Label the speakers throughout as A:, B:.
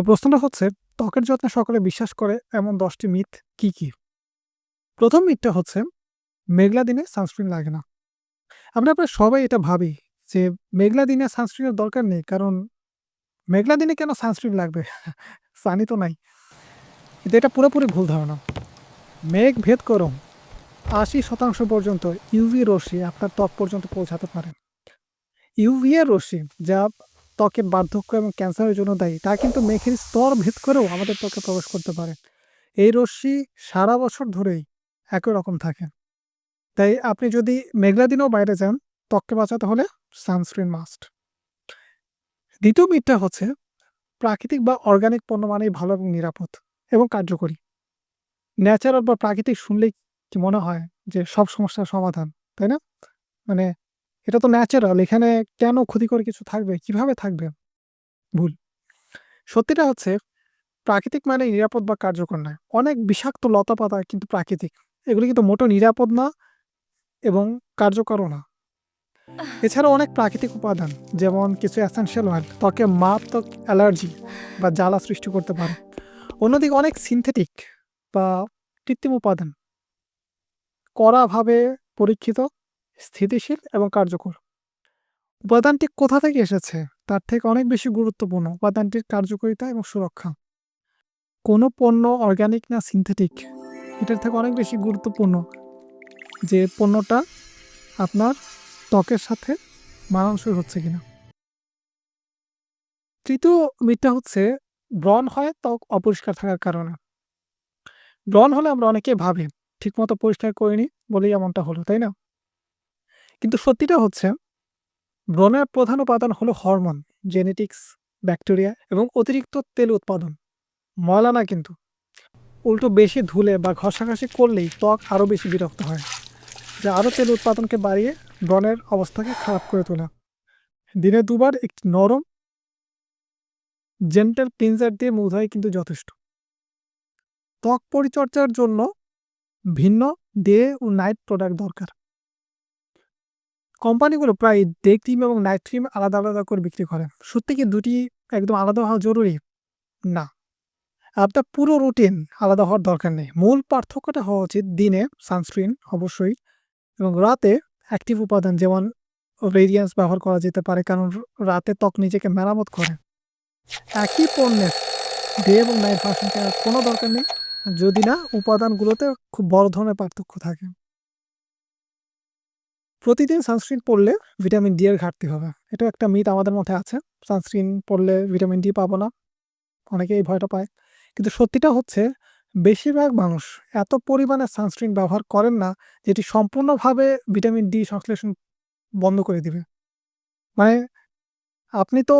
A: তো প্রশ্নটা হচ্ছে, ত্বকের যত্নে সকলে বিশ্বাস করে এমন দশটি মিথ কি কি? প্রথম মিথটা হচ্ছে, মেঘলা দিনে সানস্ক্রিন লাগে না। আমরা প্রায় সবাই এটা ভাবি যে মেঘলা দিনে সানস্ক্রিনের দরকার নেই, কারণ মেঘলা দিনে কেন সানস্ক্রিন লাগবে? সানি তো নাই। কিন্তু এটা পুরোপুরি ভুল ধারণা। মেঘ ভেদ করম আশি শতাংশ পর্যন্ত ইউভি রশ্মি আপনার ত্বক পর্যন্ত পৌঁছাতে পারে। ইউভিএ রশ্মি যা ত্বকের বার্ধক্য এবং ক্যান্সারের জন্য দায়ী। তা কিন্তু মেঘের স্তর ভেদ করেও আমাদের ত্বকে প্রবেশ করতে পারে। এই রশ্মি সারা বছর ধরেই একই রকম থাকে। তাই আপনি যদি মেঘলা দিনেও বাইরে যান, ত্বককে বাঁচাতে হলে সানস্ক্রিন মাস্ট। দ্বিতীয় মিথটা হচ্ছে, প্রাকৃতিক বা অর্গানিক পণ্য মানেই ভালো এবং নিরাপদ এবং কার্যকরী। ন্যাচারাল বা প্রাকৃতিক শুনলেই কি মনে হয় যে সব সমস্যার সমাধান, তাই না? মানে এটা তো ন্যাচারাল এখানে কেন ক্ষতিকর কিছু থাকবে? কীভাবে থাকবে? ভুল। সত্যিটা হচ্ছে প্রাকৃতিক মানে নিরাপদ বা কার্যকর নয়। অনেক বিষাক্ত লতা পাতা কিন্তু প্রাকৃতিক। এগুলি কিন্তু মোটো নিরাপদ না এবং কার্যকরও না। এছাড়া অনেক প্রাকৃতিক উপাদান যেমন কিছু অ্যাসেনশিয়াল অয়েল ত্বকে মারাত্মক অ্যালার্জি বা জ্বালা সৃষ্টি করতে পারে। অন্যদিকে অনেক সিনথেটিক বা কৃত্রিম উপাদান কড়াভাবে পরীক্ষিত স্থিতিশীল এবং কার্যকর। উপাদানটি কোথা থেকে এসেছে? তার থেকে অনেক বেশি গুরুত্বপূর্ণ। উপাদানটির কার্যকারিতা এবং সুরক্ষা। কোনো পণ্য অর্গানিক না সিনথেটিক এটার থেকে অনেক বেশি গুরুত্বপূর্ণ। যে পণ্যটা আপনার ত্বকের সাথে মানানসই হচ্ছে কিনা। তৃতীয় মিথটা হচ্ছে ব্রণ হয় ত্বক অপরিষ্কার থাকার কারণে। ব্রণ হলে আমরা অনেকে ভাবি, ঠিকমতো পরিষ্কার করিনি বলেই এমনটা হলো, তাই না? কিন্তু সত্যিটা হচ্ছে, ব্রণের প্রধান উপাদান হলো হরমোন জেনেটিক্স ব্যাকটেরিয়া এবং অতিরিক্ত তেল উৎপাদন। ময়লা না কিন্তু। উল্টো বেশি ধুলে বা ঘষাঘষি করলেই ত্বক আরও বেশি বিরক্ত হয়, যা আরও তেল উৎপাদনকে বাড়িয়ে ব্রণের অবস্থাকে খারাপ করে তোলে। দিনে দুবার একটি নরম জেন্টাল ক্লিনজার দিয়ে মুখ ধোয়াই কিন্তু যথেষ্ট। ত্বক পরিচর্যার জন্য ভিন্ন ডে ও নাইট প্রোডাক্ট দরকার। কোম্পানিগুলো প্রায় ডে ক্রিম এবং নাইট ক্রিম আলাদা আলাদা করে বিক্রি করে। সত্যি কি দুটি একদম আলাদা হওয়া জরুরি? না। আপনার পুরো রুটিন আলাদা হওয়ার দরকার নেই। মূল পার্থক্যটা হওয়া উচিত দিনে সানস্ক্রিন, অবশ্যই, এবং রাতে অ্যাক্টিভ উপাদান যেমন রেডিয়েন্স ব্যবহার করা যেতে পারে, কারণ রাতে ত্বক নিজেকে মেরামত করে। একই পণ্যের ডে এবং নাইট ভার্সন কোনো দরকার নেই। যদি না, উপাদানগুলোতে খুব বড় ধরনের পার্থক্য থাকে। প্রতিদিন সানস্ক্রিন পড়লে ভিটামিন ডি এর ঘাটতি হবে। এটা একটা মিথ আমাদের মধ্যে আছে। সানস্ক্রিন পড়লে ভিটামিন ডি পাবো না। অনেকে এই ভয়টা পায়। কিন্তু সত্যিটা হচ্ছে, বেশিরভাগ মানুষ এত পরিমাণে সানস্ক্রিন ব্যবহার করেন না, যেটি সম্পূর্ণভাবে ভিটামিন ডি সংশ্লেষণ বন্ধ করে দিবে। মানে আপনি তো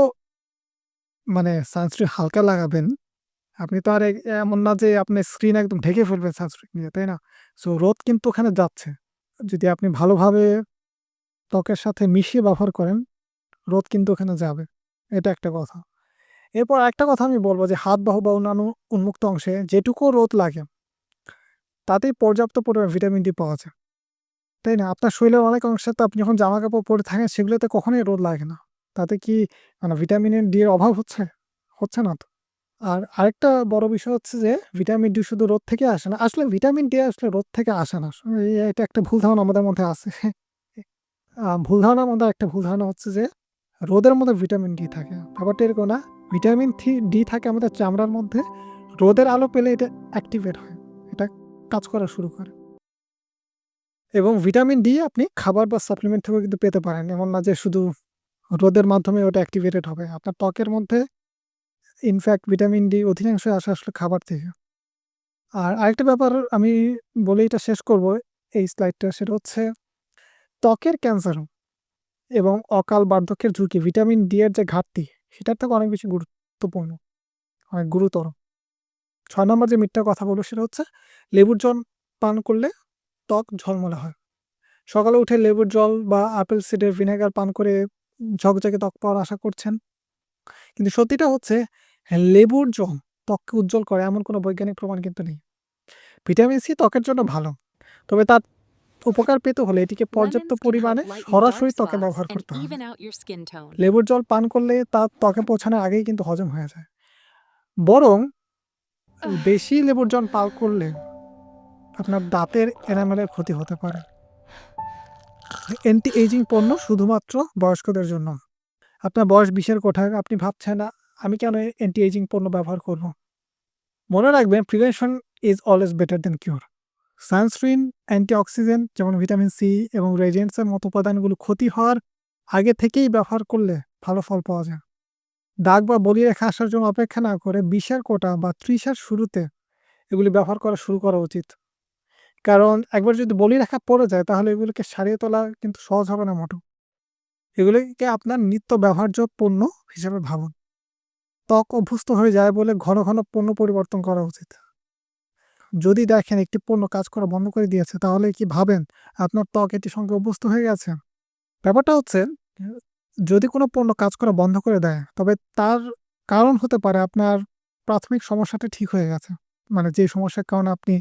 A: মানে সানস্ক্রিন হালকা লাগাবেন, আপনি তো আর এমন না যে আপনি স্ক্রিন একদম ঢেকে ফেলবেন সানস্ক্রিন নিয়ে, তাই না? সো রোদ কিন্তু ওখানে যাচ্ছে। যদি আপনি ভালোভাবে ত্বকের সাথে মিশিয়ে ব্যবহার করেন, রোদ কিন্তু ওখানে যাবে। এটা একটা কথা। এরপর একটা কথা আমি বলব যে হাত বাহু বা অন্যান্য উন্মুক্ত অংশে যেটুকু রোদ লাগে, তাতেই পর্যাপ্ত পরিমাণ ভিটামিন ডি পাওয়া যায়। তাই না? আপনার শরীরের অনেক অংশে তো আপনি যখন জামা কাপড় পরে থাকেন, সেগুলোতে কখনোই রোদ লাগে না। তাতে কি মানে ভিটামিন ডি এর অভাব হচ্ছে? হচ্ছে না তো। আর আরেকটা বড় বিষয় হচ্ছে যে ভিটামিন ডি শুধু রোদ থেকে আসে না। আসলে ভিটামিন ডি আসলে রোদ থেকে আসে না। এটা একটা ভুল ধারণা আমাদের মধ্যে আছে। ভুল ধারণার মধ্যে একটা ভুল ধারণা হচ্ছে যে, রোদের মধ্যে ভিটামিন ডি থাকে। ব্যাপারটা এরকম না। ভিটামিন থ্রি ডি থাকে আমাদের চামড়ার মধ্যে। রোদের আলো পেলে এটা অ্যাক্টিভেট হয়। এটা কাজ করা শুরু করে। এবং ভিটামিন ডি আপনি খাবার বা সাপ্লিমেন্ট থেকেও কিন্তু পেতে পারেন। এমন না যে শুধু রোদের মাধ্যমে ওটা অ্যাক্টিভেটেড হবে। আপনার ত্বকের মধ্যে ইনফ্যাক্ট ভিটামিন ডি অধিকাংশ আসে আসলে খাবার থেকে। আর আরেকটা ব্যাপার আমি বলে এটা শেষ করব এই স্লাইডটা সেটা হচ্ছে ত্বকের ক্যান্সার এবং অকাল বার্ধক্যের ঝুঁকি, ভিটামিন ডি এর যে ঘাটতি, সেটার থেকে অনেক বেশি গুরুত্বপূর্ণ, অনেক গুরুতর। ছয় নম্বর যে মিথ্যা কথা বলব সেটা হচ্ছে লেবুর জল পান করলে ত্বক ঝলমলে হয়। সকালে উঠে লেবুর জল বা আপেল সিডের ভিনেগার পান করে ঝকঝকে ত্বক পাওয়ার আশা করছেন। কিন্তু সত্যিটা হচ্ছে লেবুর জল ত্বককে উজ্জ্বল করে এমন কোনো বৈজ্ঞানিক প্রমাণ কিন্তু নেই। ভিটামিন সি ত্বকের জন্য ভালো, তবে তার উপকার পেতে হলে এটিকে পর্যাপ্ত পরিমাণে সরাসরি ত্বকে ব্যবহার করতে হবে. লেবুর জল পান করলে তা ত্বকে পৌঁছানোর আগেই কিন্তু হজম হয়ে যায়। বরং বেশি লেবুর জল পান করলে আপনার দাঁতের এনামেলের ক্ষতি হতে পারে। অ্যান্টি এজিং পণ্য শুধুমাত্র বয়স্কদের জন্য। আপনার বয়স বিশের কোঠায় আপনি ভাবছেন না আমি কেন অ্যান্টি এজিং পণ্য ব্যবহার করব? মনে রাখবেন prevention is always better than cure sunscreen, antioxidant যেমন ভিটামিন সি এবং রেডিয়েন্টসের মতো উপাদানগুলো ক্ষতি হওয়ার আগে থেকেই ব্যবহার করলে ভালো ফল পাওয়া যায়। দাগ বা বলি রেখা আসার জন্য অপেক্ষা না করে বিশের কোটা বা ত্রিশের শুরুতে এগুলি ব্যবহার করা শুরু করা উচিত। কারণ একবার যদি বলি রেখা পড়ে যায় তাহলে এগুলোকে সারিয়ে তোলা কিন্তু সহজ হবে না মোটেও। এগুলিকে আপনার নিত্য ব্যবহার্য পণ্য হিসেবে ভাবুন। ত্বক অভ্যস্ত হয়ে যায় বলে ঘন ঘন পণ্য পরিবর্তন করা উচিত। যদি দেখেন একটি পণ্য কাজ করা বন্ধ করে দিয়েছে তাহলে কি ভাবেন আপনার ত্বক এটির সঙ্গে অভ্যস্ত হয়ে গেছে? ব্যাপারটা হচ্ছে, যদি কোনো পণ্য কাজ করা বন্ধ করে দেয়, তবে তার কারণ হতে পারে আপনার প্রাথমিক সমস্যাটা ঠিক হয়ে গেছে। মানে যে সমস্যার কারণে আপনি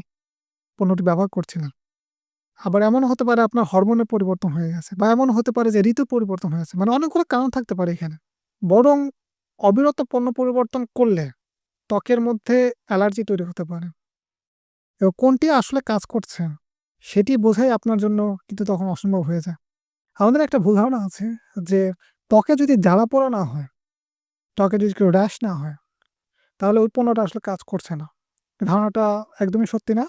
A: পণ্যটি ব্যবহার করছিলেন। আবার এমনও হতে পারে আপনার হরমোনের পরিবর্তন হয়ে গেছে বা এমন হতে পারে যে ঋতু পরিবর্তন হয়েছে। মানে অনেকগুলো কারণ থাকতে পারে এখানে। বরং অবিরত পণ্য পরিবর্তন করলে ত্বকের মধ্যে অ্যালার্জি তৈরি হতে পারে। এবং কোনটি আসলে কাজ করছে, সেটি বোঝাই আপনার জন্য কিন্তু তখন অসম্ভব হয়ে যায়। আমাদের একটা ভুল ধারণা আছে যে ত্বকে যদি জ্বালা পোড়া না হয়, ত্বকে যদি কেউ র্যাশ না হয়, তাহলে ওই পণ্যটা আসলে কাজ করছে না। ধারণাটা একদমই সত্যি না।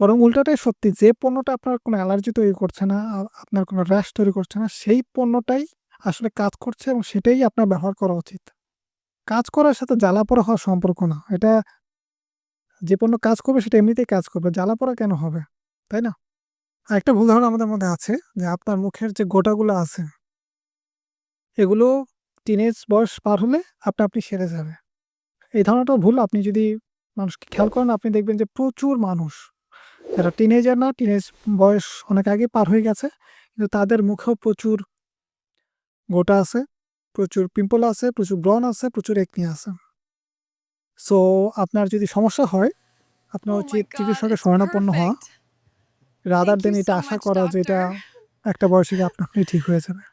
A: বরং উল্টাটাই সত্যি যে পণ্যটা আপনার কোনো অ্যালার্জি তৈরি করছে না আপনার কোনো র্যাশ তৈরি করছে না, সেই পণ্যটাই আসলে কাজ করছে এবং সেটাই আপনার ব্যবহার করা উচিত। কাজ করার সাথে জ্বালা পোড়া হওয়ার সম্পর্ক না। এটা যে পণ্য কাজ করবে সেটা এমনিতেই কাজ করবে, জ্বালা পোড়া কেন হবে? তাই না? আর একটা ভুল ধারণা আমাদের মধ্যে আছে যে আপনার মুখের যে গোটাগুলো আছে, এগুলো টিনেজ বয়স পার হলে আপনা আপনি সেরে যাবে। এই ধারণাটাও ভুল। আপনি যদি মানুষকে খেয়াল করেন, আপনি দেখবেন যে প্রচুর মানুষ, যারা টিনেজার না টিনেজ বয়স অনেক আগে পার হয়ে গেছে, কিন্তু তাদের মুখেও প্রচুর গোটা আছে, প্রচুর পিম্পল আছে, প্রচুর ব্রণ আছে, প্রচুর একনি আছে। সো আপনার যদি সমস্যা হয় আপনার
B: Oh
A: উচিত
B: God,
A: চিকিৎসকের শরণাপন্ন হওয়া রাদার দেন এটা আশা করা যে এটা একটা বয়সে আপনার আপনা আপনি ঠিক হয়ে যাবে।